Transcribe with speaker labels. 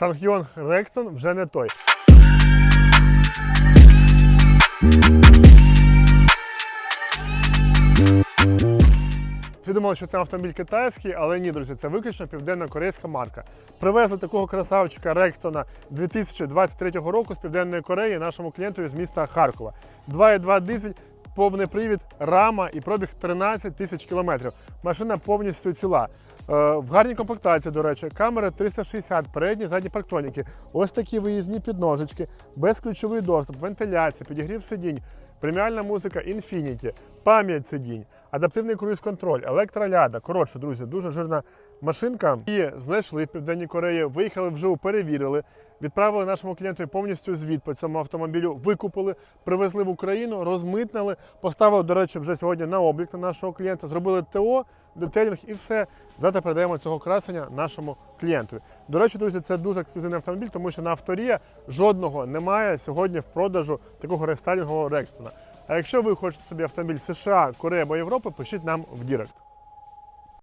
Speaker 1: Сангйон Рекстон вже не той. Всі думали, що це автомобіль китайський, але ні, друзі, це виключно південно-корейська марка. Привезли такого красавчика Рекстона 2023 року з Південної Кореї нашому клієнту з міста Харкова. 2,2 дизель, повний привід, рама і пробіг 13 тисяч кілометрів. Машина повністю ціла. Е, В гарній комплектації, до речі, камери 360, передні, задні парктроніки. Ось такі виїзні підножечки, безключовий доступ, вентиляція, підігрів сидінь, преміальна музика Infinity, пам'ять сидінь, адаптивний круїз-контроль, електроляда. Коротше, друзі, дуже жирна машинка. І знайшли в Південній Кореї, виїхали вживу, перевірили. Відправили нашому клієнту повністю звіт по цьому автомобілю, викупили, привезли в Україну, розмитнили, поставили, до речі, вже сьогодні на облік на нашого клієнта, зробили ТО, детейлінг і все. Завтра передаємо цього красення нашому клієнту. До речі, друзі, це дуже ексклюзивний автомобіль, тому що на авторія жодного немає сьогодні в продажу такого рестайлінгового Рекстона. А якщо ви хочете собі автомобіль США, Кореї або Європи, пишіть нам в Дірект.